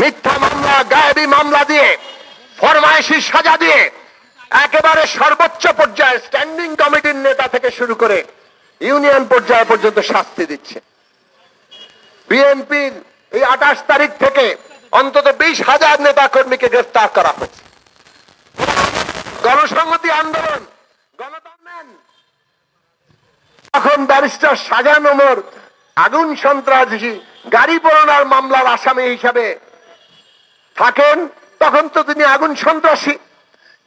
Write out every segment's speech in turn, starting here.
মিথ্যা মামলা, গায়েবী মামলা দিয়ে ফরমাইশি সাজা দিয়ে, একেবারে সর্বোচ্চ পর্যায়ে স্ট্যান্ডিং কমিটির নেতা থেকে শুরু করে ইউনিয়ন পর্যায়ে পর্যন্ত শাস্তি দিচ্ছে। বিএনপির এই আঠাশ তারিখ থেকে অন্তত বিশ হাজার নেতা কর্মীকে গ্রেফতার করা হয়েছে। গণসংহতি আন্দোলন, গণতন্ত্র। তখন ব্যারিস্টার সাজান ওমর আগুন সন্ত্রাসী, গাড়ি পোড়ানোর মামলার আসামি হিসাবে থাকেন, তখন তো তিনি আগুন সন্ত্রাসী।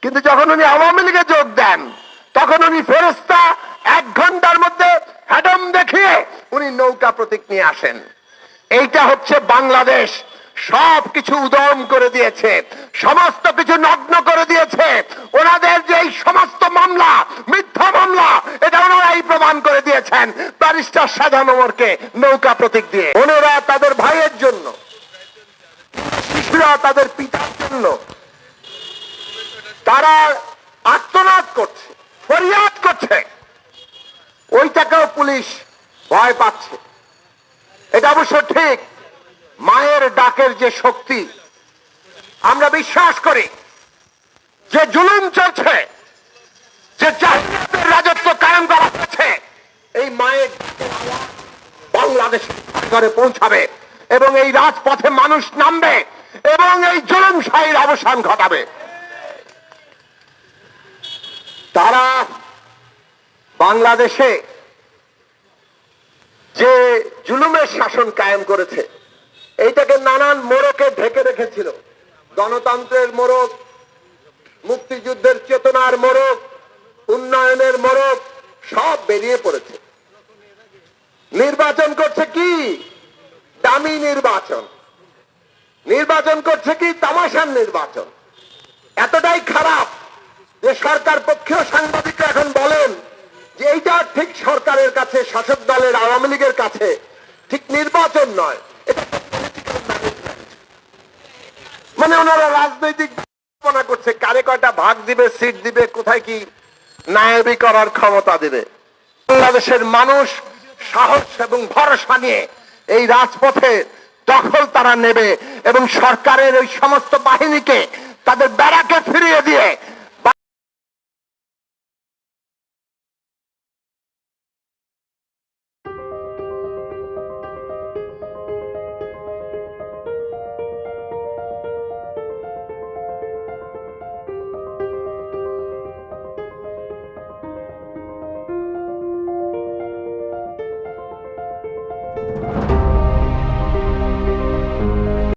কিন্তু যখন উনি আওয়ামী লীগে যোগ দেন, তখন উনি ফেরস্তা এক ঘণ্টার মধ্যে হ্যাডম দেখিয়ে উনি নৌকা প্রতীক নিয়ে আসেন। এইটা হচ্ছে বাংলাদেশ। সব কিছু উদম করে দিয়েছে, সমস্ত কিছু নগ্ন করে দিয়েছে। ওনাদের যে এই সমস্ত মামলা, মিথ্যা মামলা, এটা ওনারাই প্রমাণ করে দিয়েছেন। ব্যারিস্টার সাজান ওমরকে নৌকা প্রতীক দিয়ে। ওনারা তাদের ভাইয়ের জন্য। শিশুরা তাদের পিতার জন্য তারা আত্মনাদ করছে, ফরিয়াদ করছে। ওইটাকেও পুলিশ ভয় পাচ্ছে। এটা অবশ্য ঠিক, মায়ের ডাকের যে শক্তি, আমরা বিশ্বাস করি, যে জুলুম চলছে, যে জাহিনাতের রাজত্ব কায়েম করা হচ্ছে, এই মায়ের বাংলাদেশ পৌঁছাবে। এবং এই রাজপথে মানুষ নামবে এবং এই জুলুম শাহীর অবসান ঘটাবে। তারা বাংলাদেশে যে জুলুমের শাসন কায়েম করেছে, এইটাকে নানান মোড়কে ঢেকে রেখেছিল। গণতন্ত্রের মোড়ক, মুক্তিযুদ্ধের চেতনার মোড়ক, উন্নয়নের মোড়ক, সব বেরিয়ে পড়েছে। নির্বাচন করছে কি? দামি নির্বাচন। নির্বাচন করছে কি? তামাশার নির্বাচন। এতটাই খারাপ যে সরকার পক্ষেও সাংবাদিকরা এখন বলেন যে এইটা ঠিক সরকারের কাছে, শাসক দলের, আওয়ামী লীগের কাছে ঠিক নির্বাচন নয়। এটা। মানে ওনারা রাজনৈতিক পরিকল্পনা করছে, কারে কয়টা ভাগ দিবে, সিট দিবে, কোথায় কি নায়বি করার ক্ষমতা দিবে। বাংলাদেশের মানুষ সাহস এবং ভরসা নিয়ে এই রাজপথে দখল তারা নেবে এবং সরকারের ওই সমস্ত বাহিনীকে তাদের ব্যারাকে ফিরিয়ে দিয়ে